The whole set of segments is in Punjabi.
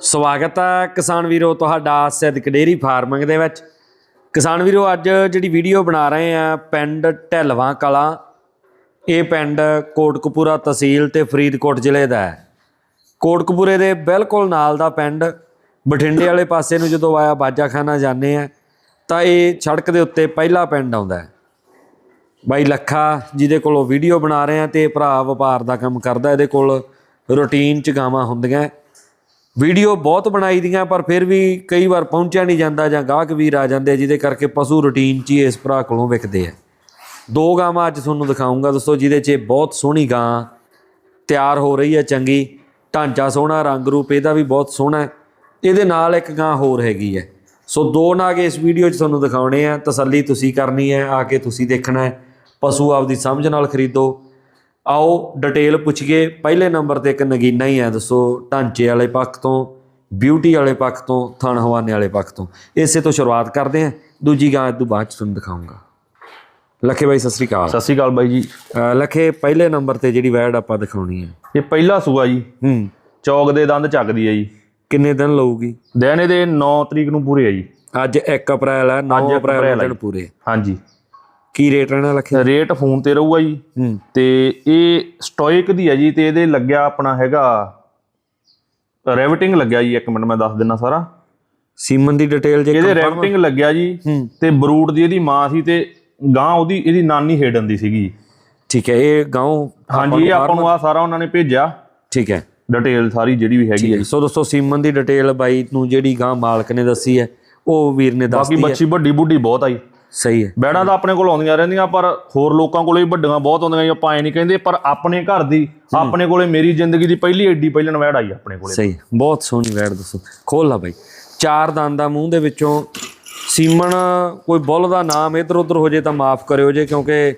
ਸਵਾਗਤ ਹੈ ਕਿਸਾਨ ਵੀਰੋ ਤੁਹਾਡਾ ਸਿੱਧਕ ਡੇਰੀ ਫਾਰਮਿੰਗ ਦੇ ਵਿੱਚ। ਕਿਸਾਨ ਵੀਰੋ, ਅੱਜ ਜਿਹੜੀ ਵੀਡੀਓ ਬਣਾ ਰਹੇ ਆ ਪਿੰਡ ਢਲਵਾ ਕਲਾਂ। ਇਹ ਪਿੰਡ ਕੋਟਕਪੂਰਾ ਤਹਿਸੀਲ ਤੇ ਫਰੀਦਕੋਟ ਜ਼ਿਲ੍ਹੇ ਦਾ ਹੈ। ਕੋਟਕਪੂਰੇ ਦੇ ਬਿਲਕੁਲ ਨਾਲ ਦਾ ਪਿੰਡ। ਬਠਿੰਡੇ ਵਾਲੇ ਪਾਸੇ ਨੂੰ ਜਦੋਂ ਆਇਆ, ਬਾਜਾਖਾਨਾ ਜਾਂਦੇ ਆ ਤਾਂ ਇਹ ਸੜਕ ਦੇ ਉੱਤੇ ਪਹਿਲਾ ਪਿੰਡ ਆਉਂਦਾ ਹੈ। ਬਾਈ ਲੱਖਾ ਜਿਹਦੇ ਕੋਲੋਂ ਵੀਡੀਓ ਬਣਾ ਰਹੇ ਆ ਤੇ ਭਰਾ ਵਪਾਰ ਦਾ ਕੰਮ ਕਰਦਾ, ਇਹਦੇ ਕੋਲ ਰੂਟੀਨ ਚ ਗਾਵਾਂ ਹੁੰਦੀਆਂ ਵੀਡੀਓ ਬਹੁਤ ਬਣਾਈ ਦੀਆਂ, ਪਰ ਫਿਰ ਵੀ ਕਈ ਵਾਰ ਪਹੁੰਚਿਆ ਨਹੀਂ ਜਾਂਦਾ ਜਾਂ ਗਾਹਕ ਵੀਰ ਆ ਜਾਂਦੇ ਜਿਹਦੇ ਕਰਕੇ ਪਸ਼ੂ ਰੂਟੀਨ ਚ ਹੀ ਇਸ ਭਰਾ ਕੋਲੋਂ ਵਿਕਦੇ ਆ। ਦੋ ਗਾਵਾਂ ਅੱਜ ਤੁਹਾਨੂੰ ਦਿਖਾਉਂਗਾ ਦੋਸਤੋ, ਜਿਹਦੇ 'ਚ ਇਹ ਬਹੁਤ ਸੋਹਣੀ ਗਾਂ ਤਿਆਰ ਹੋ ਰਹੀ ਹੈ ਚੰਗੀ। ਢਾਂਚਾ ਸੋਹਣਾ, ਰੰਗ ਰੂਪ ਇਹਦਾ ਵੀ ਬਹੁਤ ਸੋਹਣਾ ਹੈ। ਇਹਦੇ ਨਾਲ ਇੱਕ ਗਾਂ ਹੋਰ ਹੈਗੀ ਹੈ। ਸੋ ਦੋ ਨਾਗ ਇਸ ਵੀਡੀਓ 'ਚ ਤੁਹਾਨੂੰ ਦਿਖਾਉਣੇ ਆ, ਤਸੱਲੀ ਤੁਸੀਂ ਕਰਨੀ ਹੈ, ਆ ਕੇ ਤੁਸੀਂ ਦੇਖਣਾ ਹੈ। ਪਸ਼ੂ ਆਪਦੀ ਸਮਝ ਨਾਲ ਖਰੀਦੋ। ਆਓ ਡਿਟੇਲ ਪੁੱਛੀਏ। ਪਹਿਲੇ ਨੰਬਰ ਤੇ ਇੱਕ ਨਗੀਨਾ ਹੀ ਹੈ ਦੱਸੋ ਢਾਂਚੇ ਵਾਲੇ ਪੱਖ ਤੋਂ ਬਿਊਟੀ ਵਾਲੇ ਪੱਖ ਤੋਂ ਥਣ ਹਵਾਨੇ ਵਾਲੇ ਪੱਖ ਤੋਂ। ਇਸੇ ਤੋਂ ਸ਼ੁਰੂਆਤ ਕਰਦੇ ਹਾਂ। ਦੂਜੀ ਗਾਂ ਤੋਂ ਬਾਅਦ 'ਚ ਤੁਹਾਨੂੰ ਦਿਖਾਉਂਗਾ। ਲੱਖੇ ਬਾਈ ਸਤਿ ਸ੍ਰੀ ਅਕਾਲ। ਸਤਿ ਸ਼੍ਰੀ ਅਕਾਲ ਬਾਈ ਜੀ। ਲੱਖੇ ਪਹਿਲੇ ਨੰਬਰ ਤੇ ਜਿਹੜੀ ਵੈਡ ਆਪਾਂ ਦਿਖਾਉਣੀ ਹੈ। ਇਹ ਪਹਿਲਾ ਸੂਆ ਜੀ। ਹੂੰ। ਚੌਕ ਦੇ ਦੰਦ ਚੱਕਦੀ ਹੈ ਜੀ। ਕਿੰਨੇ ਦਿਨ ਲਊਗੀ? ਦਿਨ ਇਹਦੇ 9 ਤਰੀਕ ਨੂੰ ਪੂਰੇ ਆ ਜੀ। ਅੱਜ 1 ਅਪ੍ਰੈਲ ਹੈ 9 ਇੱਕ ਅਪ੍ਰੈਲ ਹੈ। ਦਿਨ ਪੂਰੇ। ਹਾਂਜੀ। ਕੀ ਰੇਟ ਰਹਿਣਾ ਲੱਖੇ ਰੇਟ ਫੋਨ ਤੇ ਰਹੂਗਾ ਜੀ। ਤੇ ਇਹ ਸਟੋਇਕ ਦੀ ਹੈ ਜੀ ਤੇ ਇਹਦੇ ਲੱਗਿਆ ਆਪਣਾ ਹੈਗਾ ਰੈਵਟਿੰਗ ਲੱਗਿਆ ਜੀ ਇੱਕ ਮਿੰਟ ਮੈਂ ਦੱਸ ਦਿੰਨਾ ਸਾਰਾ। ਸੀਮਨ ਦੀ ਡਿਟੇਲ ਜੇ ਇਹਦੇ ਰੈਵਟਿੰਗ ਲੱਗਿਆ ਜੀ ਤੇ ਬਰੂਟ ਦੀ ਇਹਦੀ ਮਾਂ ਸੀ ਤੇ ਗਾਂ ਉਹਦੀ ਇਹਦੀ ਨਾਨੀ ਹੇਡਨ ਦੀ ਸੀਗੀ। ਠੀਕ ਹੈ ਇਹ ਗਾਉਂ ਹਾਂਜੀ ਆਪਾਂ ਨੂੰ ਆ ਸਾਰਾ ਉਹਨਾਂ ਨੇ ਭੇਜਿਆ। ਠੀਕ ਹੈ। ਡਿਟੇਲ ਸਾਰੀ ਜਿਹੜੀ ਵੀ ਹੈਗੀ ਹੈ ਸੋ ਦੋਸਤੋ ਸੀਮਨ ਦੀ ਡਿਟੇਲ ਬਾਈ ਨੂੰ ਜਿਹੜੀ ਗਾਂ ਮਾਲਕ ਨੇ ਦੱਸੀ ਹੈ ਉਹ ਵੀਰ ਨੇ ਬਾਕੀ ਦੱਸਦੀ ਹੈ। ਬੱਚੀ ਵੱਡੀ ਬੁੱਢੀ ਬਹੁਤ ਆਈ ਸਹੀ ਹੈ। ਬੈੜਾਂ ਤਾਂ ਆਪਣੇ ਕੋਲ ਆਉਂਦੀਆਂ ਰਹਿੰਦੀਆਂ ਪਰ ਹੋਰ ਲੋਕਾਂ ਕੋਲੇ ਵੀ ਵੱਡੀਆਂ ਬਹੁਤ ਆਉਂਦੀਆਂ ਜੀ ਆਪਾਂ ਐ ਨਹੀਂ ਕਹਿੰਦੇ ਪਰ ਆਪਣੇ ਘਰ ਦੀ ਆਪਣੇ ਕੋਲੇ ਮੇਰੀ ਜ਼ਿੰਦਗੀ ਦੀ ਪਹਿਲੀ ਏਡੀ ਪਹਿਲਣ ਵੈੜ ਆਈ ਆਪਣੇ ਕੋਲੇ। ਸਹੀ। ਬਹੁਤ ਸੋਹਣੀ ਵੈੜ ਦੱਸੋ। ਖੋਲ ਲਾ ਬਾਈ। ਚਾਰ ਦੰਦ ਦਾ ਮੂੰਹ ਦੇ ਵਿੱਚੋਂ ਸੀਮਨ ਕੋਈ ਬੁੱਲ ਦਾ ਨਾਮ ਇਧਰ ਉਧਰ ਹੋ ਜੇ ਤਾਂ ਮਾਫ ਕਰਿਓ ਜੇ ਕਿਉਂਕਿ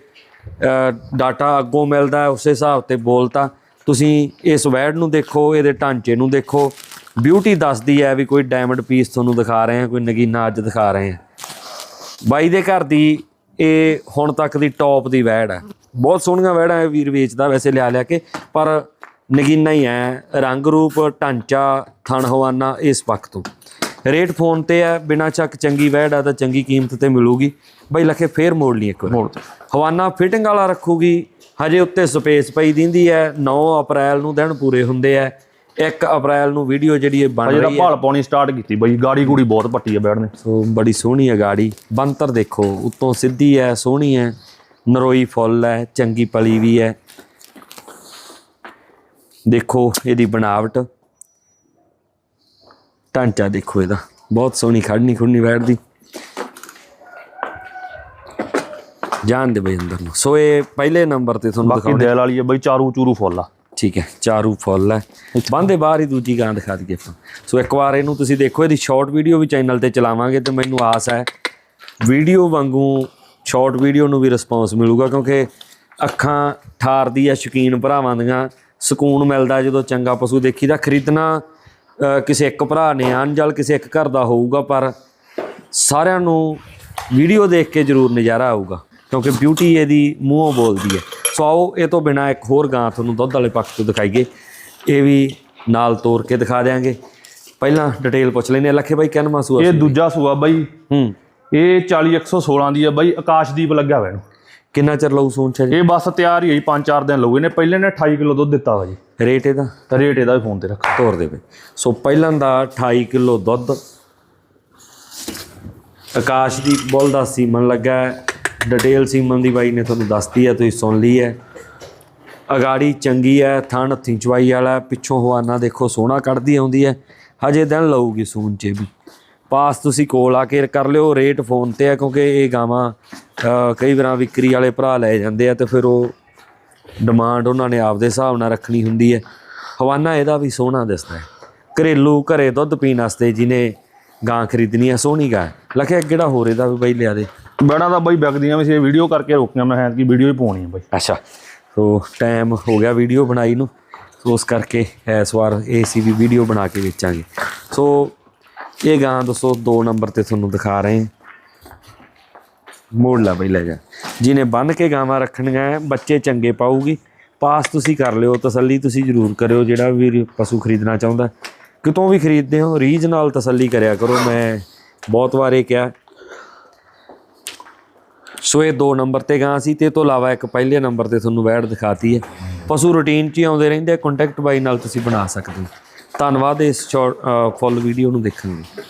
ਡਾਟਾ ਅੱਗੋਂ ਮਿਲਦਾ ਉਸੇ ਹਿਸਾਬ ਤੇ ਬੋਲਤਾ। ਤੁਸੀਂ ਇਸ ਵੈੜ ਨੂੰ ਦੇਖੋ ਇਹਦੇ ਢਾਂਚੇ ਨੂੰ ਦੇਖੋ। ਬਿਊਟੀ ਦੱਸਦੀ ਹੈ ਵੀ ਕੋਈ ਡਾਇਮੰਡ ਪੀਸ ਤੁਹਾਨੂੰ ਦਿਖਾ ਰਹੇ ਹਾਂ ਕੋਈ ਨਗੀਨਾ ਅੱਜ ਦਿਖਾ ਰਹੇ ਹਾਂ। ਬਾਈ ਦੇ ਘਰ ਦੀ ਇਹ ਹੁਣ ਤੱਕ ਦੀ ਟੌਪ ਦੀ ਵੈੜ ਹੈ। ਬਹੁਤ ਸੋਹਣੀਆਂ ਵੈੜਾਂ ਇਹ ਵੀਰ ਵੇਚਦਾ ਵੈਸੇ ਲਿਆ ਲਿਆ ਕੇ ਪਰ ਨਗੀਨਾ ਹੀ ਹੈ। ਰੰਗ ਰੂਪ ਢਾਂਚਾ ਥਣ ਹਵਾਨਾ ਇਸ ਪੱਖ ਤੋਂ। ਰੇਟ ਫੋਨ ਤੇ ਹੈ ਬਿਨਾ ਚੱਕ ਚੰਗੀ ਵੈੜ ਆ ਤਾਂ ਚੰਗੀ ਕੀਮਤ ਤੇ ਮਿਲੂਗੀ। ਬਾਈ ਲਖੇ ਫੇਰ ਮੋੜ ਲਈ ਇੱਕ ਵਾਰ। ਹਵਾਨਾ ਫਿਟਿੰਗ ਵਾਲਾ ਰੱਖੂਗੀ। ਹਜੇ ਉੱਤੇ ਸਪੇਸ ਪਈ ਦਿੰਦੀ ਹੈ 9 ਅਪ੍ਰੈਲ ਨੂੰ ਦਿਨ ਪੂਰੇ ਹੁੰਦੇ ਆ 1 ਅਪ੍ਰੈਲ ਨੂੰ ਵੀਡੀਓ ਜਿਹੜੀ ਇਹ ਬਣ ਜਿਹੜਾ ਰਹੀ ਹੈ। ਭਾਲ ਪਾਉਣੀ ਸਟਾਰਟ ਕੀਤੀ ਬਈ ਗਾੜੀ ਗੂੜੀ ਬਹੁਤ ਪੱਟੀ ਆ ਬੈੜ ਨੇ। ਸੋ ਬੜੀ ਸੋਹਣੀ ਹੈ ਗਾੜੀ। ਬੰਤਰ ਦੇਖੋ ਉੱਤੋਂ ਸਿੱਧੀ ਹੈ ਸੋਹਣੀ ਹੈ ਨਰੋਈ ਫੁੱਲ ਹੈ ਚੰਗੀ ਪਲੀ ਵੀ ਹੈ ਦੇਖੋ ਇਹਦੀ ਬਣਾਵਟ। ਢਾਂਚਾ ਦੇਖੋ ਇਹਦਾ। ਬਹੁਤ ਸੋਹਣੀ ਖੜਨੀ ਖੁੜਨੀ ਬੈਠਦੀ। ਜਾਣ ਦੇ ਬਈ ਅੰਦਰ ਨੂੰ। ਸੋ ਇਹ ਪਹਿਲੇ ਨੰਬਰ ਤੇ ਤੁਹਾਨੂੰ ਬਾਕੀ ਦਿਖਾਉਂਦੇ ਦਿਲ ਵਾਲੀ ਆ ਬਈ ਚਾਰੂ ਚੂਰੂ ਫੁੱਲ ਆ। ਠੀਕ ਹੈ, ਚਾਰੂ ਫੁੱਲ ਹੈ। ਬੰਦੇ ਬਾਹਰ ਹੀ ਦੂਜੀ ਗਾਂ ਦਿਖਾ ਦਈਏ ਆਪਾਂ। ਸੋ ਇੱਕ ਵਾਰ ਇਹਨੂੰ ਤੁਸੀਂ ਦੇਖੋ, ਇਹਦੀ ਸ਼ਾਰਟ ਵੀਡੀਓ ਵੀ ਚੈਨਲ ਤੇ ਚਲਾਵਾਂਗੇ ਤੇ ਮੈਨੂੰ ਆਸ ਹੈ ਵੀਡੀਓ ਵਾਂਗੂ ਸ਼ਾਰਟ ਵੀਡੀਓ ਨੂੰ ਵੀ ਰਿਸਪੌਂਸ ਮਿਲੂਗਾ ਕਿਉਂਕਿ ਅੱਖਾਂ ਠਾਰਦੀ ਆ ਸ਼ੌਕੀਨ ਭਰਾਵਾਂ ਦੀਆਂ। ਸਕੂਨ ਮਿਲਦਾ ਜਦੋਂ ਚੰਗਾ ਪਸ਼ੂ ਦੇਖੀਦਾ। ਖਰੀਦਣਾ ਕਿਸੇ ਇੱਕ ਭਰਾ ਨੇ ਅਣਜਲ ਕਿਸੇ ਇੱਕ ਘਰ ਦਾ ਹੋਊਗਾ, ਪਰ ਸਾਰਿਆਂ ਨੂੰ ਵੀਡੀਓ ਦੇਖ ਕੇ ਜ਼ਰੂਰ ਨਜ਼ਾਰਾ ਆਊਗਾ। ਕਿਉਂਕਿ ਬਿਊਟੀ ਇਹਦੀ ਮੂੰਹੋਂ ਬੋਲਦੀ ਹੈ। ਸੋ ਆਓ ਇਹ ਤੋਂ ਬਿਨਾ ਇੱਕ ਹੋਰ ਗਾਂ ਤੁਹਾਨੂੰ ਦੁੱਧ ਵਾਲੇ ਪੱਖ ਤੋਂ ਦਿਖਾਈਏ। ਇਹ ਵੀ ਨਾਲ ਤੋੜ ਕੇ ਦਿਖਾ ਦਿਆਂਗੇ। ਪਹਿਲਾਂ ਡਿਟੇਲ ਪੁੱਛ ਲੈਨੇ ਲੱਖੇ ਬਾਈ ਕਿੰਨਵਾਂ ਸੂਆ ਇਹ ਦੂਜਾ ਸੂਆ ਬਈ। ਹੂੰ। ਇਹ 40116 ਦੀ ਆ ਬਈ। ਆਕਾਸ਼ਦੀਪ ਲੱਗਿਆ ਹੋਇਆ ਇਹਨੂੰ। ਕਿੰਨਾ ਚਿਰ ਲਊ ਸੂਣ ਚ ਇਹ? ਬਸ ਤਿਆਰ ਹੀ ਹੋਈ 5-4 ਦਿਨ ਲਊ ਇਹਨੇ ਪਹਿਲੇ ਨੇ 28 ਕਿਲੋ ਦੁੱਧ ਦਿੱਤਾ ਵਾ ਜੀ। ਰੇਟ ਇਹਦਾ? ਤਾਂ ਰੇਟ ਇਹਦਾ ਵੀ ਫੋਨ ਤੇ ਰੱਖਾ। ਤੋਰ ਦੇ ਬਈ। ਸੋ ਪਹਿਲਾਂ ਦਾ 28 ਕਿਲੋ ਦੁੱਧ। ਆਕਾਸ਼ ਦੀ ਬੁੱਲ ਦਾ ਸੀਮਨ ਲੱਗਾ। ਡਿਟੇਲ ਸੀਮਨ ਦੀ ਬਾਈ ਨੇ ਤੁਹਾਨੂੰ ਦੱਸਤੀ ਹੈ, ਤੁਸੀਂ ਸੁਣ ਲਈ ਹੈ। ਅਗਾੜੀ ਚੰਗੀ ਹੈ, ਥਣ ਹੱਥੀਂ ਚਵਾਈ ਵਾਲਾ ਪਿੱਛੋਂ ਹਵਾਨਾ ਦੇਖੋ ਸੋਹਣਾ ਕੱਢਦੀ ਆਉਂਦੀ ਹੈ, ਹਜੇ ਦਿਨ ਲਊਗੀ ਸੂਨ 'ਚ ਵੀ। ਪਾਸ ਤੁਸੀਂ ਕੋਲ ਆ ਕੇ ਕਰ ਲਿਓ, ਰੇਟ ਫੋਨ ਤੇ ਹੈ, ਕਿਉਂਕਿ ਇਹ ਗਾਵਾਂ ਕਈ ਵਾਰਾਂ ਵਿਕਰੀ ਵਾਲੇ ਭਰਾ ਲੈ ਜਾਂਦੇ ਆ ਤੇ ਫਿਰ ਉਹ ਡਿਮਾਂਡ ਉਹਨਾਂ ਨੇ ਆਪਦੇ ਹਿਸਾਬ ਨਾਲ ਰੱਖਣੀ ਹੁੰਦੀ ਹੈ। ਹਵਾਨਾ ਇਹਦਾ ਵੀ ਸੋਹਣਾ ਦਿਸਦਾ ਹੈ। ਘਰੇਲੂ ਘਰੇ ਦੁੱਧ ਪੀਣ ਵਾਸਤੇ ਜਿਹਨੇ ਗਾਂ ਖਰੀਦਣੀ ਹੈ, ਸੋਹਣੀ ਗਾਂ ਹੈ। ਲਖਿਆ, ਕਿਹੜਾ ਹੋਰ ਇਹਦਾ ਵੀ ਬਈ ਲਿਆ ਦੇ। ਬੜਾ ਦਾ ਬਈ ਵਿਕਦੀਆਂ ਵੀ ਸੀ, ਇਹ ਵੀਡੀਓ ਕਰਕੇ ਰੋਕੀਆਂ, ਮੈਂ ਹੈ ਕਿ ਵੀਡੀਓ ਹੀ ਪਾਉਣੀ ਆ ਬਈ। ਅੱਛਾ, ਸੋ ਟਾਈਮ ਹੋ ਗਿਆ ਵੀਡੀਓ ਬਣਾਈ ਨੂੰ, ਸੋ ਉਸ ਕਰਕੇ ਇਸ ਵਾਰ ਇਹ ਸੀ ਵੀਡੀਓ ਬਣਾ ਕੇ ਵੇਚਾਂਗੇ। ਸੋ ਇਹ ਗਾਂ ਦੋਸਤੋ 2 ਨੰਬਰ ਤੇ ਤੁਹਾਨੂੰ ਦਿਖਾ ਰਹੇ ਹਾਂ। ਮੋੜ ਲਾ ਬਈ, ਲੈ ਜਾ। ਜਿਹਨੇ ਬੰਨ ਕੇ ਗਾਵਾਂ ਰੱਖਣੀਆਂ, ਬੱਚੇ ਚੰਗੇ ਪਾਊਗੀ। ਪਾਸ ਤੁਸੀਂ ਕਰ ਲਿਓ, ਤਸੱਲੀ ਤੁਸੀਂ ਜ਼ਰੂਰ ਕਰਿਓ, ਜਿਹੜਾ ਵੀ ਪਸ਼ੂ ਖਰੀਦਣਾ ਚਾਹੁੰਦਾ। ਕਿਤੋਂ ਵੀ ਖਰੀਦਦੇ ਹੋ, ਰੀਝ ਨਾਲ ਤਸੱਲੀ ਕਰਿਆ ਕਰੋ। ਮੈਂ ਬਹੁਤ ਵਾਰ ਇਹ ਕਿਹਾ ਸੋ ਇਹ ਦੋ ਨੰਬਰ ਤੇ ਗਾਂ ਸੀ ਤੇ ਇਹ ਤੋਂ ਇਲਾਵਾ ਇੱਕ ਪਹਿਲੇ ਨੰਬਰ ਤੇ ਤੁਹਾਨੂੰ ਵੈੜ ਦਿਖਾਤੀ ਹੈ। ਪਸ਼ੂ ਰੂਟੀਨ 'ਚ ਹੀ ਆਉਂਦੇ ਰਹਿੰਦੇ ਕੰਟੈਕਟ ਬਾਈ ਨਾਲ ਤੁਸੀਂ ਬਣਾ ਸਕਦੇ ਹੋ। ਧੰਨਵਾਦ ਇਸ ਫੁੱਲ ਵੀਡੀਓ ਨੂੰ ਦੇਖਣ ਲਈ।